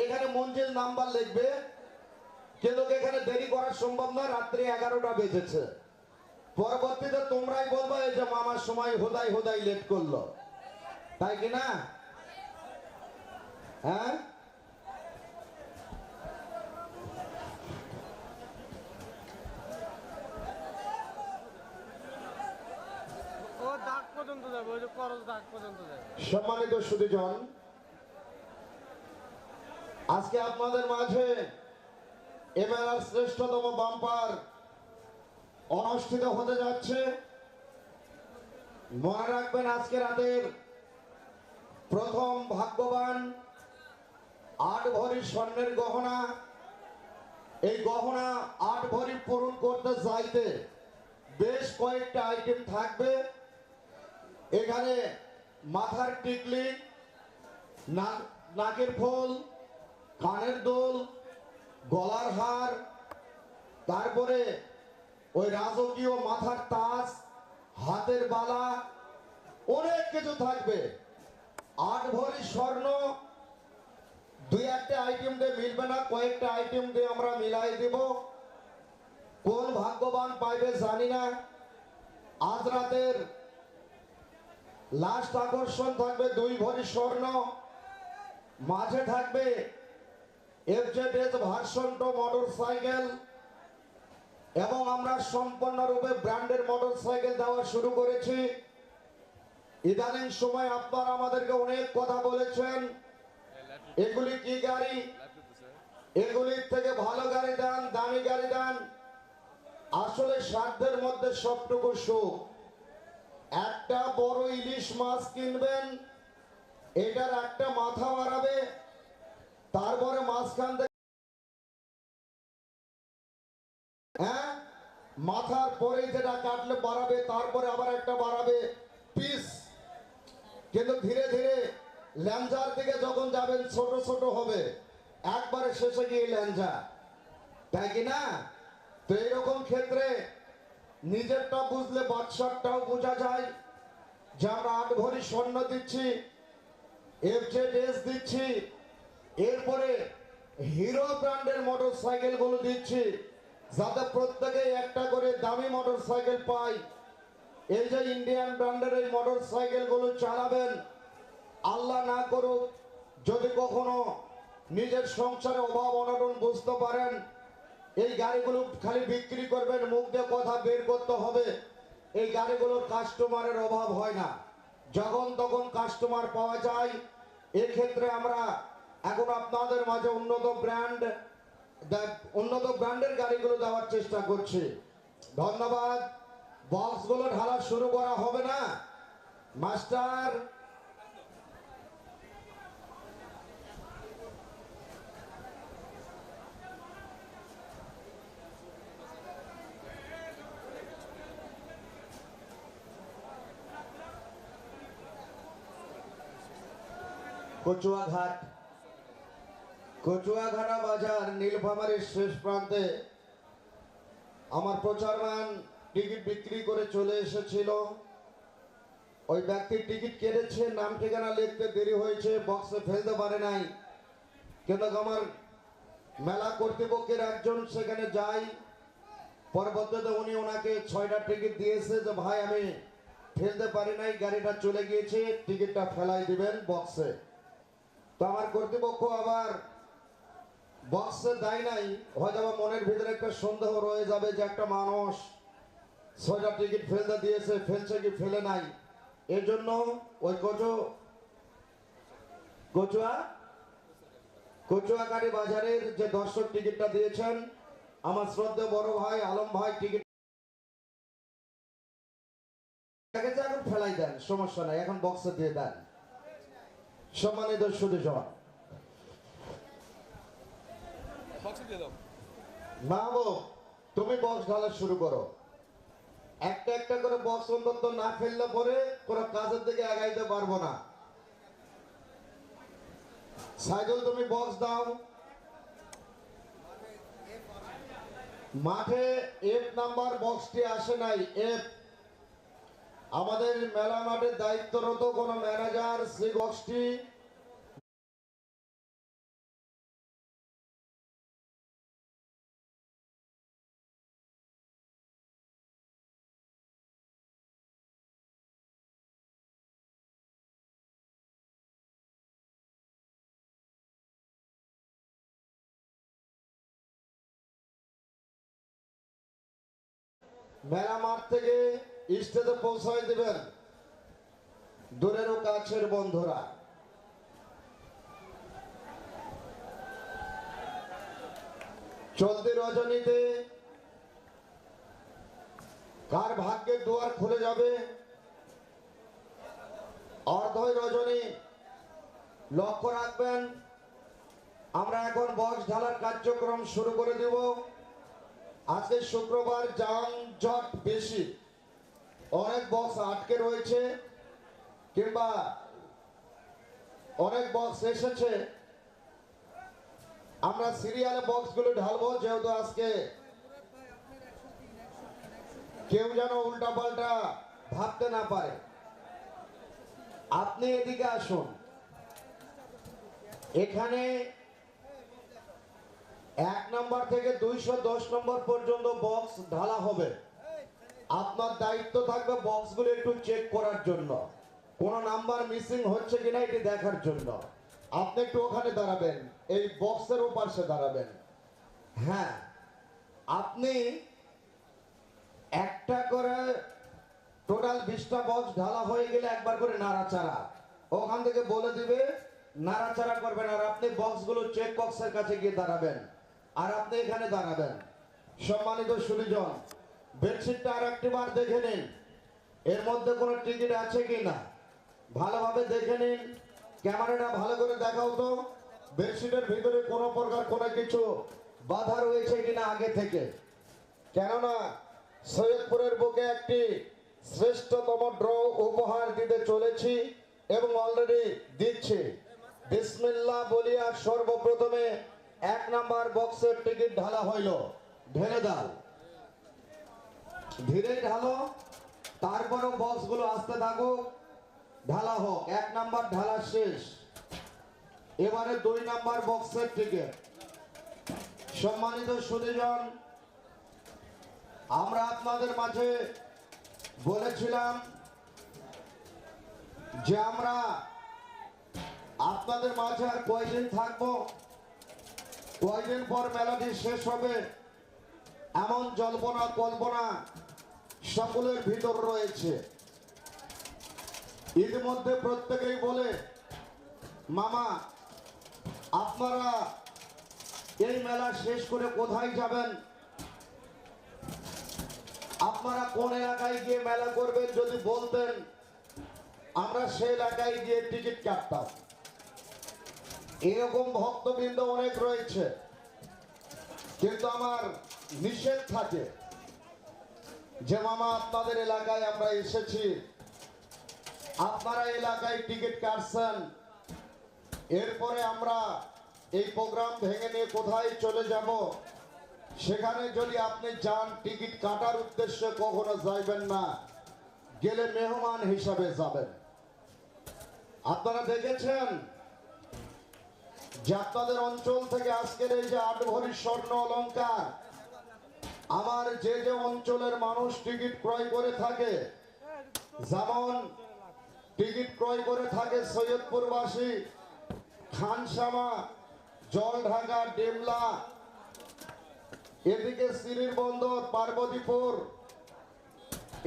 এখানে মঞ্জিল নাম্বার লিখবে কিন্তু এখানে দেরি করা সম্ভব নয় রাত্রি এগারোটা বেজেছে। পরবর্তীতে তোমরাই বলবে এই যে মামার সময় হোদাই হোদাই লেট করল। তাই কি না? হ্যাঁ? ও দাগ পর্যন্ত যাবে ওই যে করজ দাগ পর্যন্ত যাবে সম্মানিত সুদীজন আজকে আপনাদের মাঝে এমএলআর শ্রেষ্ঠতম বাম্পার অনুষ্ঠিত হতে যাচ্ছে। মনে রাখবেন আজকে রাতের প্রথম ভাগ্যবান আট ভরি স্বর্ণের গহনা। এই গহনা আট ভরি পূরণ করতে চাইতে বেশ কয়েকটা আইটেম থাকবে। এখানে মাথার টিকলি নাক- নাকের ফুল কানের দোল, গলার হার, তারপরে ওই রাজকীয় মাথার তাজ, হাতের বালা, অনেক কিছু থাকবে। আট ভরি স্বর্ণ, দুই একটা আইটেম দিয়ে মিলবে না, কয়েকটা আইটেম দিয়ে আমরা মিলাই দেব। কোন ভাগ্যবান পাইবে জানি না। আজ রাতের লাস্ট আকর্ষণ থাকবে দুই ভরি স্বর্ণ। মাঝে থাকবে FZS version two motorcycle এবং আমরা সম্পূর্ণরূপে ব্র্যান্ডের মোটর সাইকেল দেওয়া শুরু করেছি। ইদানিং সময় আপনারা আমাদেরকে অনেক কথা বলেছেন। এগুলি কি গাড়ি? এগুলির থেকে ভালো গাড়ি দেন, দামি গাড়ি দেন। আসলে সাধ্যের মধ্যে সবটুকু সুখ। একটা বড় ইলিশ মাছ কিনবেন, এটার একটা মাথা বাড়াবে তারপরে মাঝখান থেকে হ্যাঁ? মাথার পরে যেটা কাটলে বাড়াবে, তারপরে আবার একটা বাড়াবে। পিস কিন্তু ধীরে ধীরে ল্যাঞ্জার দিকে যখন যাবেন, ছোট ছোট হবে। একবারে শেষে গিয়ে ল্যাঞ্জা। তাই কি না? তো এরকম ক্ষেত্রে নিজেরটা বুঝলে বাদশারটাও বোঝা যায়। যে আমরা আট ভরি স্বর্ণ দিচ্ছি এফজেড এস দিচ্ছি এরপরে হিরো ব্র্যান্ডের মোটর সাইকেলগুলো দিচ্ছি, যাতে প্রত্যেকে একটা করে দামি মোটর সাইকেল পাই এই যে ইন্ডিয়ান ব্র্যান্ডের এই মোটর সাইকেলগুলো চালাবেন, আল্লাহ না করুক, যদি কখনো নিজের সংসারে অভাব অনটন বুঝতে পারেন, এই গাড়িগুলো খালি বিক্রি করবেন, মুখ দিয়ে কথা বের করতে হবে, এই গাড়িগুলোর কাস্টমারের অভাব হয় না। যখন তখন কাস্টমার পাওয়া যায়, এক্ষেত্রে আমরা এখন আপনাদের মাঝে উন্নত ব্র্যান্ড উন্নত ব্র্যান্ডের গাড়িগুলো দেওয়ার চেষ্টা করছি। ধন্যবাদ। বক্সগুলো ঢালা শুরু করা হবে না। মাস্টার। কচুয়াঘাট। কচুয়াঘাটা বাজার, নীলফামারীর শেষ প্রান্তে আমার প্রচারমান টিকিট বিক্রি করে চলে এসেছিল। ওই ব্যক্তির টিকিট কেটেছে, নাম ঠিকানা লিখতে দেরি হয়েছে বক্সে ফেলতে পারে নাই। কিন্তু আমার মেলা কর্তৃপক্ষের একজন সেখানে যাই পরবর্তীতে উনি ওনাকে ছয়টা টিকিট দিয়েছে যে, ভাই, আমি ফেলতে পারি নাই, গাড়িটা চলে গিয়েছে, টিকিটটা ফেলাই দিবেন বক্সে তো আমার কর্তৃপক্ষ আবার বক্সে দেয় নাই, হয়তো আমার মনের ভিতরে একটা সন্দেহ রয়ে যাবে যে একটা মানুষ ছয়টা টিকিট ফেলতে দিয়েছে, ফেলছে কি ফেলে নাই। এর জন্য ওই কচু, কচুয়া কচুয়াকারী বাজারের যে দর্শক টিকিটটা দিয়েছেন, আমার শ্রদ্ধে বড় ভাই, আলম ভাই টিকিট এখন ফেলাই দেন, সমস্যা নাই, এখন বক্সে দিয়ে দেন। সম্মানিত সুদীজন বক্সে দিয়ে দাও মাহবুব, তুমি বক্স ঢালা শুরু করো। একটা একটা করে বক্স অন্তত না ফেললে পরে কোনো কাজের দিকে আগাইতে পারব না। সাইকেল তুমি বক্স দাও। মাঠে এফ নাম্বার বক্সটি আসে নাই এফ আমাদের মেলা মাঠে দায়িত্বরত কোন ম্যানেজার সেই বক্সটি মেলা মাঠ থেকে স্টেজে পৌঁছায় দেবেন দূরেরও কাছের বন্ধুরা। চলতি রজনীতে কার ভাগ্যের দুয়ার খুলে যাবে? অর্ধই রজনী, লক্ষ্য রাখবেন, আমরা এখন বক্স ঢালার কার্যক্রম শুরু করে দেব। আজকে শুক্রবার যানজট বেশি। অনেক বক্স আটকে রয়েছে, কিংবা অনেক বক্স এসেছে। আমরা সিরিয়ালে বক্সগুলো ঢালবো, যেহেতু আজকে কেউ যেন উল্টা পাল্টা ভাবতে না পারে। আপনি এদিকে আসুন। এখানে এক নম্বর থেকে দুইশো দশ নম্বর পর্যন্ত বক্স ঢালা হবে। আপনার দায়িত্ব থাকবে বক্সগুলো একটু চেক করার জন্য। কোন নাম্বার মিসিং হচ্ছে কিনা এটি দেখার জন্য। আপনি একটু ওখানে দাঁড়াবেন, এই বক্সের ওপাশে দাঁড়াবেন। হ্যাঁ আপনি একটা করে টোটাল বিশটা বক্স ঢালা হয়ে গেলে একবার করে নাড়াচাড়া। ওখান থেকে বলে দিবে, নাড়াচাড়া করবেন আর আপনি বক্সগুলো চেক বক্সের কাছে গিয়ে দাঁড়াবেন। আর আপনি এখানে দাঁড়াবেন। সম্মানিত সুলিজন বেডশিটটা আর একটি বার দেখে নিন। এর মধ্যে কোনো টিকিট আছে কি না? ভালোভাবে দেখে নিন। ক্যামেরাটা ভালো করে দেখাও তো। বেডশিটের ভিতরে কোনো প্রকার কোনো কিছু বাধা রয়েছে কিনা আগে থেকে? কেননা সৈয়দপুরের বুকে একটি শ্রেষ্ঠতম ড্র উপহার দিতে চলেছি এবং অলরেডি দিচ্ছি। বিসমিল্লাহ বলিয়া সর্বপ্রথমে এক নাম্বার বক্সের টিকিট ঢালা হইল। ঢেলে দাও। ধীরে ঢালো। তারপরও বক্সগুলো আসতে থাকুক। ঢালা হোক, এক নাম্বার ঢালা শেষ। এবারে দুই নাম্বার বক্সের থেকে সম্মানিত সুদীজন, আমরা আপনাদের মাঝে বলেছিলাম যে আমরা আপনাদের মাঝে আর কয়দিন থাকব? কয়দিন পর মেলাটি শেষ হবে? এমন জল্পনা, কল্পনা সকলের ভিতর রয়েছে। ইতিমধ্যে প্রত্যেকেই বলে, মামা, আপনারা এই মেলা শেষ করে কোথায় যাবেন? আপনারা কোন এলাকায় গিয়ে মেলা করবেন যদি বলতেন? আমরা সেই এলাকায় গিয়ে টিকিট কাটতাম। এরকম ভক্তবৃন্দ অনেক রয়েছে। কিন্তু আমার নিষেধ থাকে। যে মামা আপনাদের এলাকায় আমরা এসেছি, আপনারা এলাকায় টিকিট কাটছেন। এরপরে আমরা এই প্রোগ্রাম ভেঙে নিয়ে কোথায় চলে যাব, সেখানে যদি আপনি যান, টিকিট কাটার উদ্দেশ্যে কখনো যাইবেন না, গেলে মেহমান হিসাবে যাবেন। আপনারা দেখেছেন যে আপনাদের অঞ্চল থেকে আজকের এই যে আট ভরি স্বর্ণ অলংকার আমার যে যে অঞ্চলের মানুষ টিকিট ক্রয় করে থাকে, যেমন টিকিট ক্রয় করে থাকে সৈয়দপুরবাসী, খানসামা, জলঢাকা, ডেমলা, এদিকে সিরির বন্দর, পার্বতীপুর,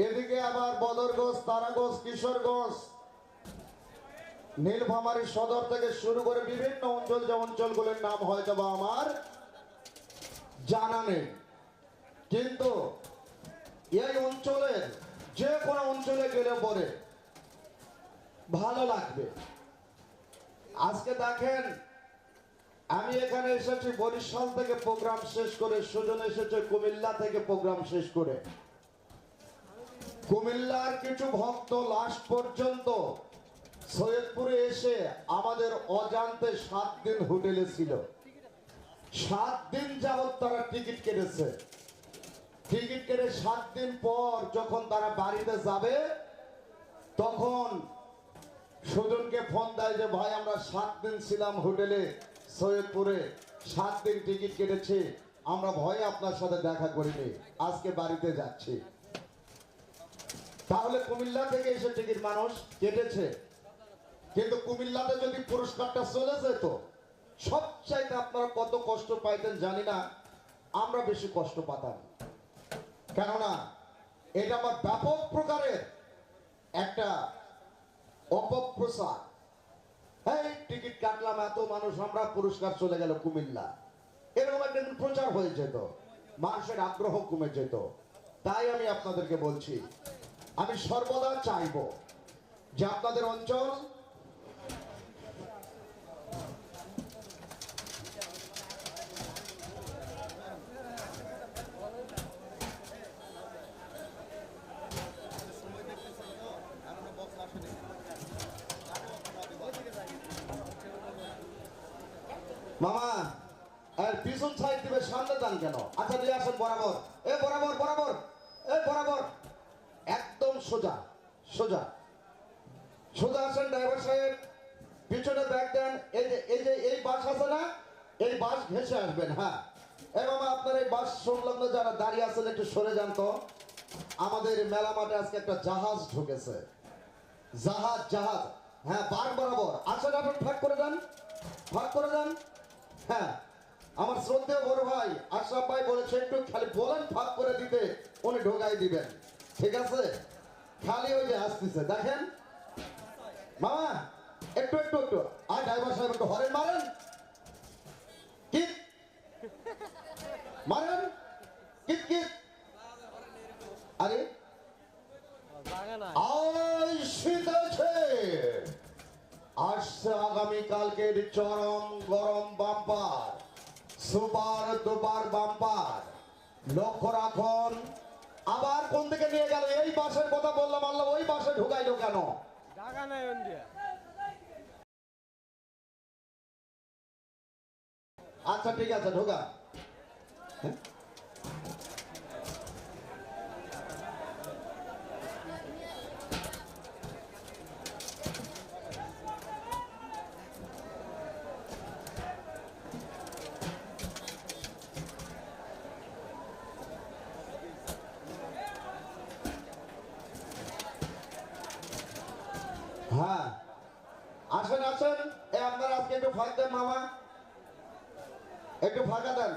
এদিকে আবার বদরগঞ্জ, তারাগঞ্জ, কিশোরগঞ্জ, নীলফামারী সদর থেকে শুরু করে বিভিন্ন অঞ্চল যে অঞ্চলগুলোর নাম হয়তো বা আমার জানা নেই। কিন্তু এই অঞ্চলের যে কোনো অঞ্চলে গেলে পরে ভালো লাগবে। আজকে দেখেন, আমি এখানে এসেছি বরিশাল থেকে প্রোগ্রাম শেষ করে, সুজন এসেছে কুমিল্লা থেকে প্রোগ্রাম শেষ করে। কুমিল্লার কিছু ভক্ত লাস্ট পর্যন্ত সৈয়দপুরে এসে আমাদের অজান্তে সাত দিন হোটেলে ছিল। সাত দিন যাবত তারা টিকিট কেটেছে। টিকিট কেটে সাত দিন পর যখন তারা বাড়িতে যাবে, তখন সুজনকে ফোন দেয় যে, ভাই, আমরা সাত দিন ছিলাম হোটেলে, সৈয়দপুরে। সাত দিন টিকিট কেটেছি। আমরা ভয়ে আপনার সাথে দেখা করিনি। আজকে বাড়িতে যাচ্ছি। তাহলে কুমিল্লা থেকে এসে টিকিট মানুষ কেটেছে। কিন্তু কুমিল্লাতে যদি পুরস্কারটা চলে যেত, সবচাইতে আপনারা কত কষ্ট পাইতেন জানি না, আমরা বেশি কষ্ট পাতাম। কেননা এটা আমার ব্যাপক প্রকারের একটা অপপ্রচার। এই টিকিট কাটলাম, এত মানুষ, আমরা পুরস্কার চলে গেল কুমিল্লা। এরকম একটা প্রচার হয়ে যেত, মানুষের আগ্রহ কমে যেত। তাই আমি আপনাদেরকে বলছি, আমি সর্বদা চাইব যে আপনাদের অঞ্চল মামা আর পিছন সাইড দিবে সামনে যান কেন? আচ্ছা নিয়ে আসেন, বরাবর। এ, বরাবর বরাবর। এ, বরাবর। একদম সোজা সোজা। সোজা আসেন ড্রাইভার সাহেব। পিছনে ব্যাগ দেন। এই যে এই যে, এই বাস আছে না, এই বাস ঘেসে আসবেন হ্যাঁ। এ, মামা, আপনার এই বাস সংলগ্ন যারা দাঁড়িয়ে আছেন, একটু সরে যান তো। আমাদের মেলা মাঠে আজকে একটা জাহাজ ঢুকেছে। জাহাজ জাহাজ। হ্যাঁ বার বরাবর। আসেন আপনি ফাঁক করে দেন ফাঁক করে দেন হ্যাঁ আমার শ্রদ্ধেয় বড় ভাই আশরাফ ভাই বলেছে একটু খালি বলেন ফাঁক করে দিতে উনি ঢোকাই দিবেন। ঠিক আছে? খালি ওই যে আসতেছে দেখেন। মামা একটু একটু একটু। আর ড্রাইভার সাহেব একটু হরেন মারেন। কি মারেন? কিট কিট আরে? জায়গা শীত আছে। আসছে আগামীকালকের চরম গরম বাম্পার সুপার দুপার বাম্পার। লক্ষ্য রাখুন আবার কোন দিকে নিয়ে গেল? এই বাসের কথা বললাম আল্লাহ ওই বাসে ঢুকাইলো কেন? জায়গা নাই ইন্ডিয়া আচ্ছা ঠিক আছে ঢোকা হ্যাঁ? হ্যাঁ আসেন আসেন এ আপনার আজকে একটু ফাঁক দেন মামা একটু ফাঁকা দেন।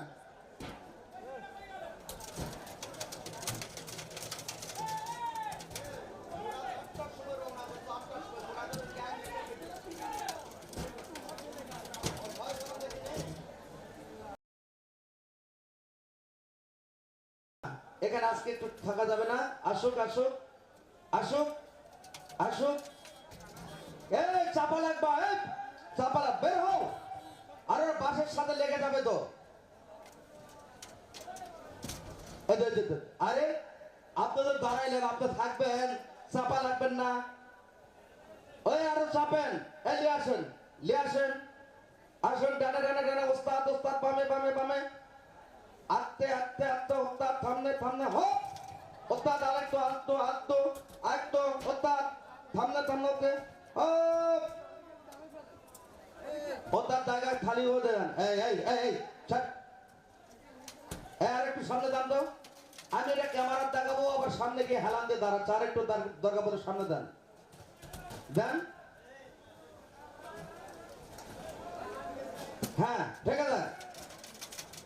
এখানে আজকে একটু থাকা যাবে না। আসুক আসুক। আরে, আপনাদের দাঁড়াইলেন আপনি থাকবেন, চাপা লাগবেন না। ওই আরও চাপেন, এই লিয়ে আসেন আসেন। আসেন, ডানে ডানে ডানে, ওস্তাদ ওস্তাদ, বামে বামে বামে। আস্তে আস্তে আস্তে, ওস্তাদ, সামনে সামনে হো ওস্তাদ, আরেকটু আস্তো আস্তো আরেকটু, ওস্তাদ, সামনে সামনে, ওকে ওস্তাদ, জায়গায় খালি হয়ে দেন এই এই এই এই, ছাড়। আর একটু সামনে যান তো। আমি এটা ক্যামেরার দেখাবো, আবার সামনে গিয়ে হেলান দিয়ে দাঁড়াচ্ছে চার একটু দাঁড়- দরকার পড়ে সামনে দেন। দেন? হ্যাঁ ঠেকে দেন।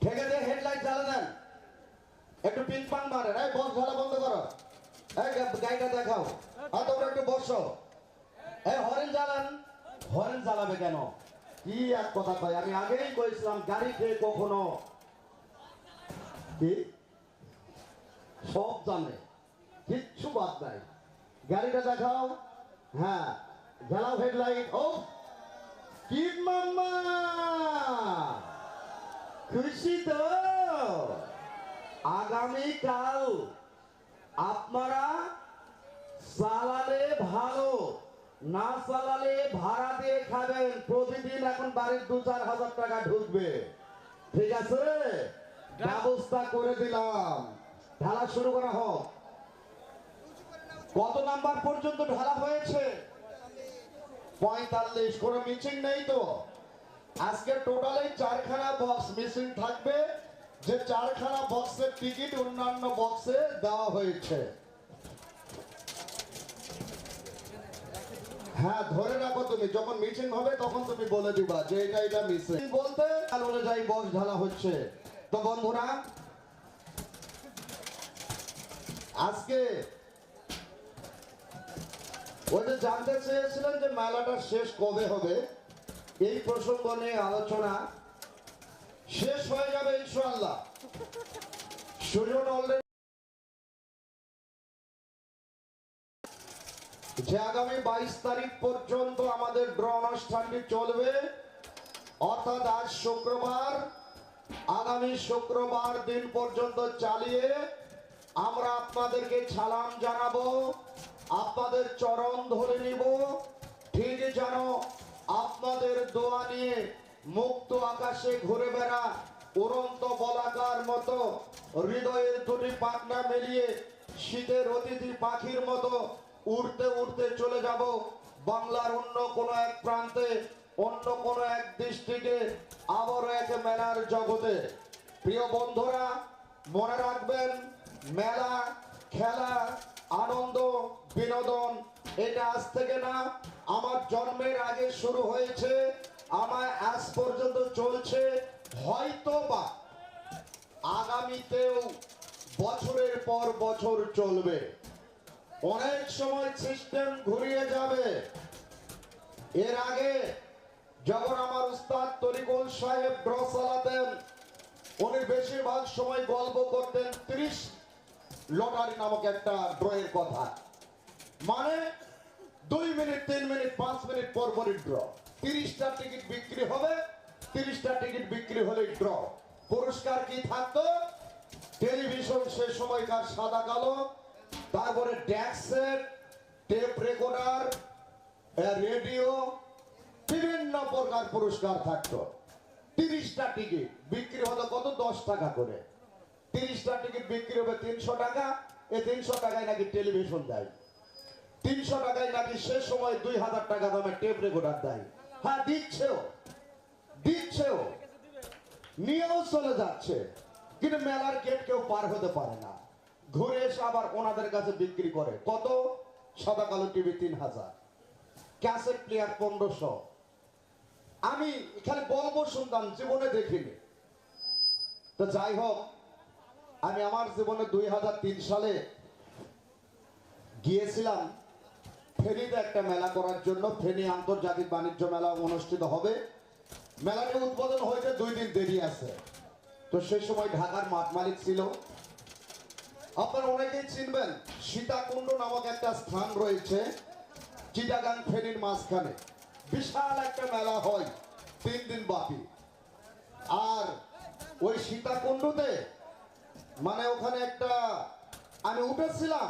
ঠেকে দিয়ে হেডলাইট জ্বালা দেন। একটু পিন পান মারেন। এই বস ঝালা বন্ধ করো। এই গাড়িটা দেখাও। আর তোমরা একটু বসো। এই হরেন জ্বালান। হরেন জ্বালাবে কেন? কি এক কথা কয়? আমি আগেই কইছিলাম, গাড়ি খেয়ে কখনো কি? সব জানে। কিচ্ছু বাদ নাই। গাড়িটা দেখাও। হ্যাঁ জ্বালাও হেডলাইট। ও কি মাম্মা! খুশি তো? আগামীকাল আপনারা চালালে ভালো না চালালে ভাড়া দিয়ে খাবেন প্রতিদিন এখন বাড়ির দু চার হাজার টাকা ঢুকবে। ঠিক আছে? ব্যবস্থা করে দিলাম। ঢালা শুরু করা হোক। কত নাম্বার পর্যন্ত ঢালা হয়েছে? পঁয়তাল্লিশ, কোনো মিচিং নেই তো। আজকে টোটালি চারখানা বক্স মিসিং থাকবে। যে চারখানা বক্সের টিকিট অন্যান্য বক্সে দেওয়া হয়েছে। হ্যাঁ ধরে রাখো তুমি। যখন মিটিং হবে, তখন তুমি বলে দিবা যে এটা এটা মিসিং বলতে অনুযায়ী বক্স ঢালা হচ্ছে। তো বন্ধুরা আজকে ওই যে জানতে চেয়েছিলেন যে মেলাটা শেষ কবে হবে, এই প্রসঙ্গ নিয়ে আলোচনা শেষ হয়ে যাবে ইনশাআল্লাহ। সুজন যে আগামী বাইশ তারিখ পর্যন্ত আমাদের ড্র অনুষ্ঠানটি চলবে, অর্থাৎ আজ শুক্রবার, আগামী শুক্রবার দিন পর্যন্ত চালিয়ে আমরা আপনাদেরকে সালাম জানাব, আপনাদের চরণ ধরে নিব, ঠিক যেন আপনাদের দোয়া নিয়ে মুক্ত আকাশে ঘুরে বেড়া উড়ন্ত বলাকার মতো হৃদয়ের দুটি পাখনা মেলিয়ে শীতের অতিথি পাখির মতো উড়তে উড়তে চলে যাব বাংলার অন্য কোনো এক প্রান্তে, অন্য কোনো এক দৃষ্টিতে, আবারও এক মেলার জগতে। প্রিয় বন্ধুরা, মনে রাখবেন মেলা, খেলা, আনন্দ, বিনোদন, এটা আজ থেকে না, আমার জন্মের আগে শুরু হয়েছে আমার আজ পর্যন্ত চলছে হয়তো বা আগামীতেও বছরের পর বছর চলবে। অনেক সময় সিস্টেম ঘুরিয়ে যাবে। এর আগে যখন আমার উস্তাদ তরিকুল সাহেব ড্র চালাতেন উনি বেশিরভাগ সময় গল্প করতেন ত্রিশ লটারি নামক একটা ড্রয়ের কথা। মানে দুই মিনিট, তিন মিনিট, পাঁচ মিনিট পর পরই ড্র তিরিশটা টিকিট বিক্রি হবে, তিরিশটা টিকিট বিক্রি হলে ড্র পুরস্কার কি থাকতো? টেলিভিশন সে সময়কার সাদা কালো, তারপরে ড্যাক্স সেট টেপ রেকর্ডার রেডিও বিভিন্ন প্রকার পুরস্কার থাকতো। তিরিশটা টিকিট বিক্রি হলো কত? দশ টাকা করে। তিরিশটা টিকিট বিক্রি হবে তিনশো টাকা। এ তিনশো টাকায় নাকি টেলিভিশন দেয়। তিনশো টাকায় নাকি সে সময় দুই হাজার টাকা দামে টেপ রেকর্ডার দেয়। হ্যাঁ দিচ্ছেও। দিচ্ছেও। নিয়েও চলে যাচ্ছে। কিন্তু মেলার গেট কেউ পার হতে পারে না। ঘুরে এসে আবার ওনাদের কাছে বিক্রি করে। কত? সাদা কালো টিভি তিন হাজার। ক্যাসেট প্লেয়ার পনেরোশো। আমি খালি গল্প শুনতাম, জীবনে দেখিনি। তো যাই হোক আমি আমার জীবনে দুই হাজার তিন সালে গিয়েছিলাম ফেনীতে একটা মেলা করার জন্য, ফেনী আন্তর্জাতিক বাণিজ্য মেলা অনুষ্ঠিত হবে। মেলাটি উদ্বোধন হয়েছে দুই দিন দেরি আছে। তো সেই সময় ঢাকার মাঠ মালিক ছিল। আপনারা অনেকেই চিনবেন, সীতাকুণ্ড নামক একটা স্থান রয়েছে চিটাগাং ফেনীর মাঝখানে। বিশাল একটা মেলা হয়, তিন দিন ব্যাপী আর ওই সীতাকুণ্ডতে মানে ওখানে একটা, আমি উঠেছিলাম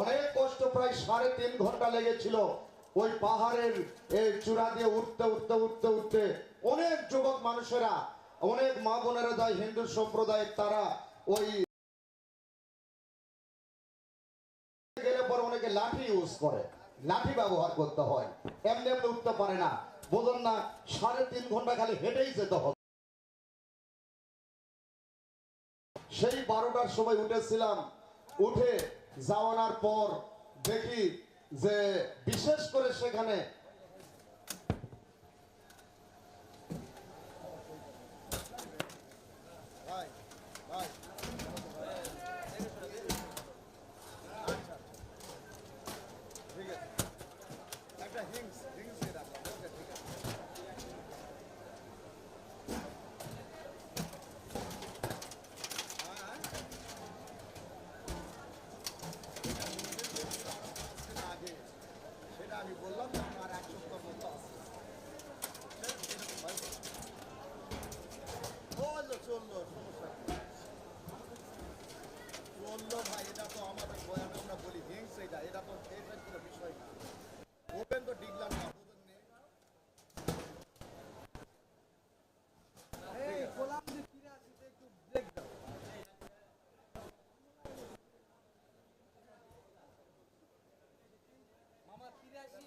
অনেক কষ্ট, প্রায় সাড়ে তিন ঘণ্টা লেগেছিল। ওই পাহাড়ের এই চূড়া দিয়ে উঠতে উঠতে উঠতে উঠতে অনেক যুবক মানুষেরা, অনেক মা বোনেরা যায়, হিন্দু সম্প্রদায়ের তারা ওই গেলে পরে অনেকে লাঠি ইউজ করে, লাঠি ব্যবহার করতে হয়। এমনি এমনি উঠতে পারে না। বোঝেন না সাড়ে তিন ঘণ্টা খালি হেঁটেই যেতে হবে। সেই বারোটার সময় উঠেছিলাম। উঠে যাওয়ানোর পর দেখি যে বিশেষ করে সেখানে সেটা আমি বললাম যে আমার এক সপ্তাহ মতো আছে চলল চলল সমস্যা নেই। চলল ভাই এটা তো আমাদের বয়ানে আমরা বলি হিংস এটা এটা তো এটার কোনো বিষয় না ওপেন তো ডিগলাম না বোঝেন নে? এই গোলাম যে ফিরে আসিতে একটু ব্রেক দাও মামা তিরাশি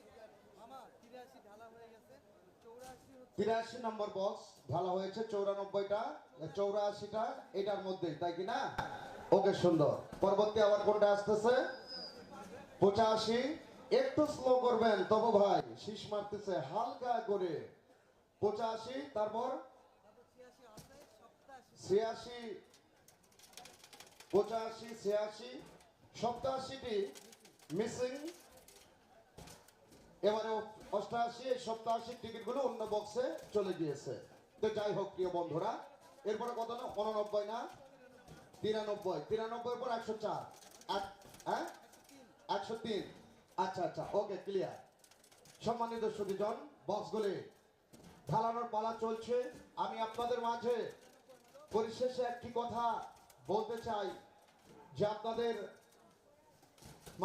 মামা তিরাশি ঢালা হয়ে গেছে চৌরাশি হচ্ছে তিরাশি নম্বর বক্স ঢালা হয়েছে চৌরানব্বইটা, চৌরাশিটা, এটার মধ্যেই তাই কি না? ওকে, সুন্দর। পরবর্তী আবার কোনটা আসতেছে? পঁচাশি। একটু স্লো করবেন, তবু ভাই, শীষ মারতেছে, হালকা করে। পঁচাশি, তারপর? ছিয়াশি। পঁচাশি, ছিয়াশি। সপ্তাশিটি মিসিং এবারে অষ্টআশি এই সপ্তাশি টিকিটগুলো অন্য বক্সে চলে গিয়েছে। তো যাই হোক, প্রিয় বন্ধুরা, এরপরে কত না উননব্বই না? তিরানব্বই। তিরানব্বই পর একশো চার। হ্যাঁ? একশো তিন। আচ্ছা আচ্ছা ওকে ক্লিয়ার সম্মানিত সুদীজন বক্সগুলি ঢালানোর পালা চলছে। আমি আপনাদের মাঝে পরিশেষে একটি কথা বলতে চাই, যে আপনাদের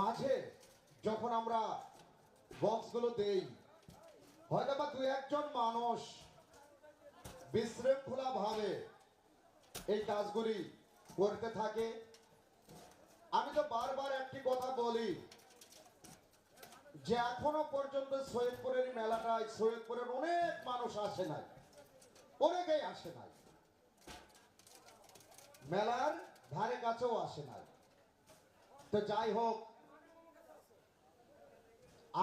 মাঝে যখন আমরা বক্সগুলো দেই হয়তো বা দু একজন মানুষ? বিশৃঙ্খলা ভাবে এই কাজগুলি করতে থাকে। আমি তো বারবার একটি কথা বলি, যে এখনও পর্যন্ত সৈয়দপুরের মেলাটায় সৈয়দপুরের অনেক মানুষ আসে নাই, অনেকেই আসে নাই। মেলার ধারে কাছেও আসে নাই। তো যাই হোক,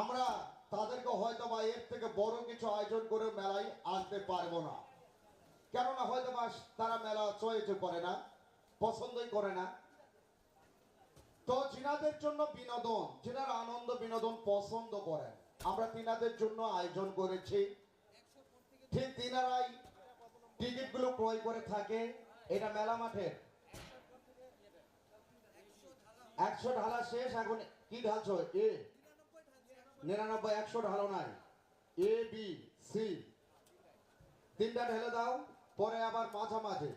আমরা তাদেরকে হয়তো বা এর থেকে বড় কিছু আয়োজন করে মেলায় আনতে পারব না। কেননা হয়তো বা তারা মেলা চয়েছে করে না, পছন্দই করে না। তো জিনাদের জন্য বিনোদন যিনারা আনন্দ বিনোদন পছন্দ করেন। আমরা তিনাদের জন্য আয়োজন করেছি। ঠিক তিনারাই টিকিটগুলো ক্রয় করে থাকে। এটা মেলা মাঠের। একশো ঢালা শেষ, এখন কি ঢালছো? এ নিরানব্বই একশো ঢালো নাই। এ বি সি তিনটা ঢেলে দাও, পরে আবার মাঝামাঝি।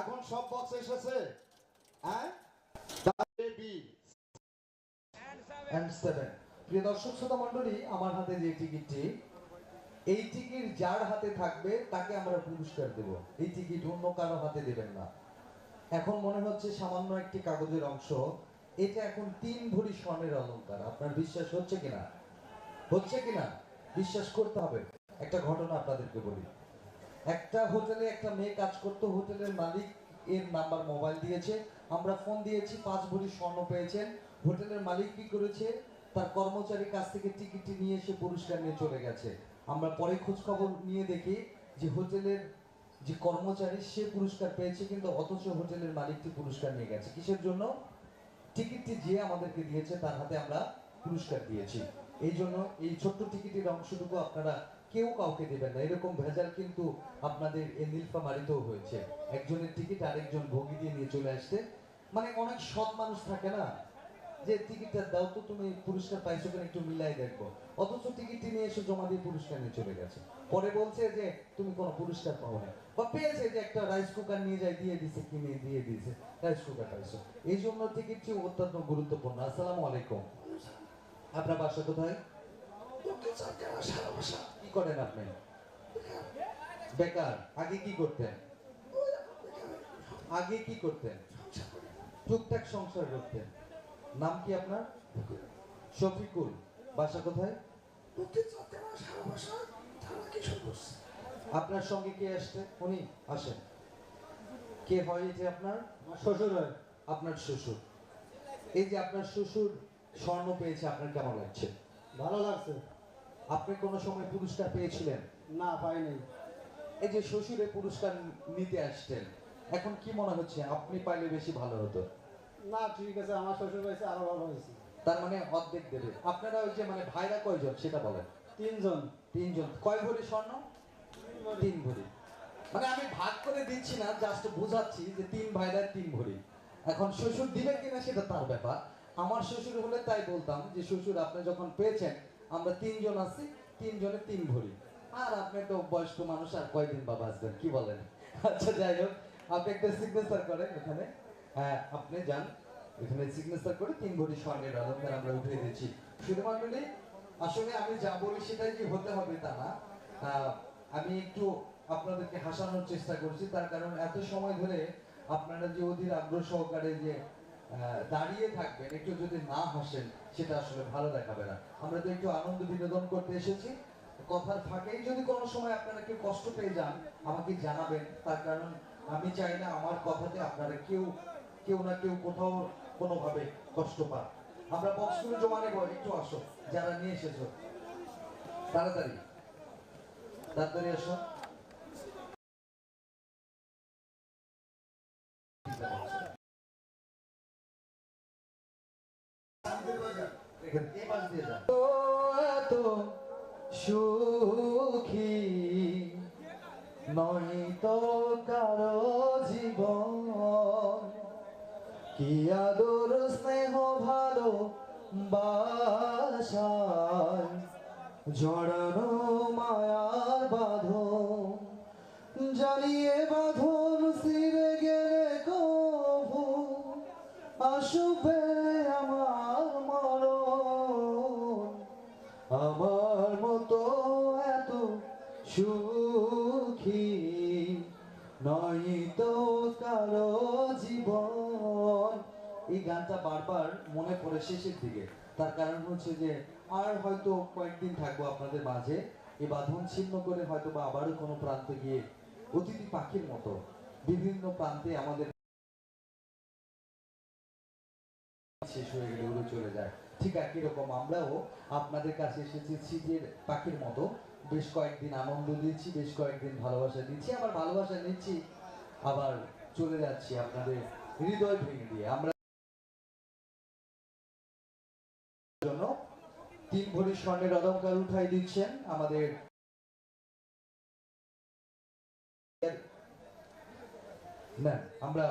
এখন সব বক্স এসেছে। হ্যাঁ? প্রিয় দর্শক, শ্রোতা মণ্ডলী, আমার হাতে যে টিকিটটি এই টিকিট যার হাতে থাকবে, তাকে আমরা পুরস্কার দেব। এই টিকিট অন্য কারও হাতে দেবেন না। এখন মনে হচ্ছে সামান্য একটি কাগজের অংশ। এটা এখন তিন ভরি স্বর্ণের অলংকার। আপনার বিশ্বাস হচ্ছে কিনা? হচ্ছে কিনা? বিশ্বাস করতে হবে। একটা ঘটনা আপনাদেরকে বলি। একটা হোটেলে একটা মেয়ে কাজ করতো, হোটেলের মালিক এর নাম্বার মোবাইল দিয়েছে। আমরা ফোন দিয়েছি, পাঁচ ভরি স্বর্ণ পেয়েছেন। হোটেলের মালিক কি করেছে? তার কর্মচারীর কাছ থেকে টিকিটটি নিয়ে এসে পুরস্কার নিয়ে চলে গেছে। আমরা পরে খোঁজ খবর নিয়ে দেখি যে হোটেলের যে কর্মচারী, সে পুরস্কার পেয়েছে, কিন্তু অথচ হোটেলের মালিকটি পুরস্কার নিয়ে গেছে। কিসের জন্য? টিকিটটি যে আমাদেরকে দিয়েছে, তার হাতে আমরা পুরস্কার দিয়েছি। এই জন্য এই ছোট্ট টিকিটের অংশটুকু আপনারা কেউ কাউকে দেবেন না। এরকম ভেজাল কিন্তু আপনাদের এ এই নীলফামারিতেও হয়েছে। একজনের টিকিট আরেকজন ভোগী দিয়ে নিয়ে চলে আসতে। মানে অনেক সৎ মানুষ থাকে না? যে টিকিটটা দাও তো তুমি পুরস্কার পাইছো কিনা একটু মিলাই দেখব। অথচ টিকিটটি নিয়ে এসে জমা দিয়ে পুরস্কার নিয়ে চলে গেছে। পরে বলছে যে তুমি কোনো পুরস্কার পাও না বা পেয়েছে যে একটা রাইস কুকার নিয়ে যায় দিয়ে দিছে কিনে দিয়ে দিয়েছে রাইস কুকার পাইছো। এই জন্য টিকিটটি অত্যন্ত গুরুত্বপূর্ণ। আসসালামু আলাইকুম। আপনার বাসা কোথায়? কি করেন আপনি? বেকার। আগে কি করতেন? আগে কি করতেন? টুকটাক সংসার করতেন। নাম কি আপনার? শফিকুল। বাসা কোথায়? আপনার সঙ্গে কে আসছে? উনি আসেন। কে হয় এই যে আপনার? শ্বশুর হয়। আপনার শ্বশুর। এই যে আপনার শ্বশুর স্বর্ণ পেয়েছে আপনার কেমন লাগছে? ভালো লাগছে। আপনি কোনো সময় পুরস্কার পেয়েছিলেন? না পাইনি। এই যে শ্বশুরে পুরস্কার নিতে আসছেন এখন কি মনে হচ্ছে? আপনি পাইলে বেশি ভালো হতো। না ঠিক আছে আমার শ্বশুর হয়েছে আরও ভালো হয়েছে। তার মানে অর্ধেক দেবে। আপনারা ওই যে মানে ভাইরা কয়জন সেটা বলেন। তিনজন। তিনজন। কয় ভরি স্বর্ণ? তিন ভরি। মানে আমি ভাগ করে দিচ্ছি না জাস্ট বোঝাচ্ছি যে তিন ভাইরা তিন ভরি। এখন শ্বশুর দিবে কিনা সেটা তার ব্যাপার। আমার শ্বশুর হলে তাই বলতাম যে শ্বশুর আপনি যখন পেয়েছেন আমরা তিনজন আছি তিনজনে তিন ভরি। আর আপনি তো বয়স্ক মানুষ আর কয়দিন বাবা আসবেন কি বলেন? আচ্ছা যাই হোক আপনি একটা সিগনেচার করেন এখানে। হ্যাঁ আপনি যান। এখানে সিগনেচার করে তিন ভরি স্বর্ণের অলঙ্কার আমরা উঠিয়ে দিচ্ছি। শুধু মন্ডলী আসলে আমি যা বলি সেটাই যে হতে হবে তা না। আমি একটু আপনাদেরকে হাসানোর চেষ্টা করছি। তার কারণ এত সময় ধরে আপনারা যে অধীর আগ্রহ সহকারে যে দাঁড়িয়ে থাকবেন, একটু যদি না হাসেন, সেটা আসলে ভালো দেখাবে না। আমরা তো একটু আনন্দ বিনোদন করতে এসেছি। কথার ফাঁকেই যদি কোনো সময় আপনারা কেউ কষ্ট পেয়ে যান, আমাকে জানাবেন। তার কারণ আমি চাই না আমার কথাতে আপনারা কেউ কেউ না কেউ কোথাও কোনোভাবে কষ্ট পান আমরা বক্সগুলো জমা নেব একটু আসো, যারা নিয়ে এসেছ। তাড়াতাড়ি। তাড়াতাড়ি আসো। সুখী, নয় তো কারও জীবন। কি আদর স্নেহ ভালো বাসায় জড়ানো মায়ার বাঁধন জ্বালিয়ে বাঁধন ছিঁড়ে গেলে কভু আসবে গানটা বারবার মনে পড়ে শেষের দিকে। তার কারণ হচ্ছে যে, আর হয়তো কয়েকদিন থাকব আপনাদের মাঝে। এই বাঁধন ছিন্ন করে হয়তো বা আবারও কোনো প্রান্তে গিয়ে অতিথি পাখির মতো বিভিন্ন প্রান্তে আমাদের শেষ হয়ে গেলে উড়ে চলে যায়। ঠিক একই রকম আমরাও আপনাদের কাছে এসেছি ছিটের পাখির মতো। বেশ কয়েকদিন আনন্দ দিচ্ছি, বেশ কয়েকদিন ভালোবাসা দিচ্ছি, আবার ভালোবাসা নিচ্ছি, আবার চলে যাচ্ছি আপনাদের হৃদয় ভেঙে দিয়ে। আমরা তিন ভরি স্বর্ণের অলঙ্কার উঠাই দিচ্ছেন আমাদের না আমরা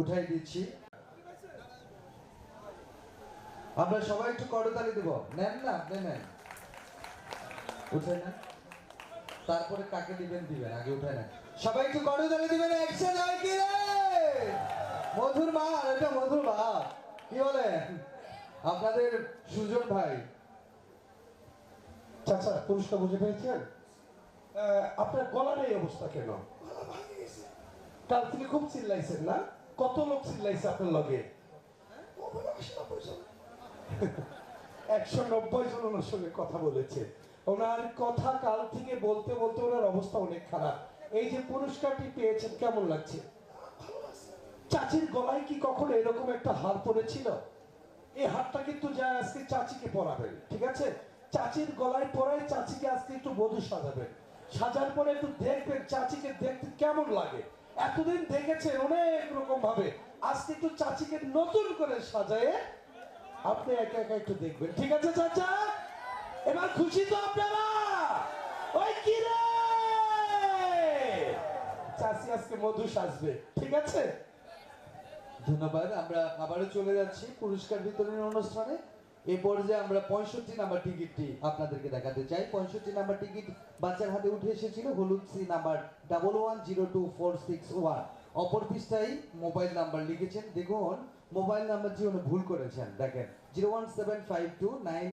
উঠাই দিচ্ছি। আমরা সবাই একটু করতালি দেব। নেন না, আপনি নেন। উঠে তারপরে কাকে দিবেন দিবেন, আগে উঠে নেন। সবাই একটু করতালি দিবেন, একসাথে মধুর মা এটা মধুর মা কি বলে আপনাদের সুজন ভাই। চাচা পুরস্কার বুঝে পেয়েছেন? আপনার গলার এই অবস্থা কেন? কাল থেকে খুব চিল্লাইছেন না? কত লোক চিল্লাইছে আপনার লগে? একশো নব্বই জন ওনার সঙ্গে কথা বলেছে। ওনার কথা কাল থেকে বলতে বলতে ওনার অবস্থা অনেক খারাপ। এই যে পুরস্কারটি পেয়েছেন কেমন লাগছে। চাচির গলায় কি কখনো এরকম একটা হার পড়েছিল? এই হাতটা কিন্তু যা আজকে চাচিকে পরাবেন, ঠিক আছে? চাচির গলায় পরায় চাচিকে আজকে একটু বধু সাজাবেন। সাজার পরে একটু দেখবেন চাচিকে দেখতে কেমন লাগে। এতদিন দেখেছেন অনেক রকম ভাবে আজকে একটু চাচিকে নতুন করে সাজায় আপনি একা একা একটু দেখবেন। ঠিক আছে, চাচা? এবার খুশি তো আপনারা? ওই কি রে? চাচি আজকে মধু সাজবে, ঠিক আছে? ধন্যবাদ। আমরা আবারও চলে যাচ্ছি পুরস্কার বিতরণের অনুষ্ঠানে। এ পর্যায়ে আমরা পঁয়ষট্টি নাম্বার টিকিটটি আপনাদেরকে দেখাতে চাই। পঁয়ষট্টি নাম্বার টিকিট বাচ্চার হাতে উঠে এসেছিল হলুদ C number double one zero two four six one. অপর পৃষ্ঠায় মোবাইল নাম্বার লিখেছেন। দেখুন, মোবাইল নাম্বারটি উনি ভুল করেছেন। দেখেন, zero one seven five two nine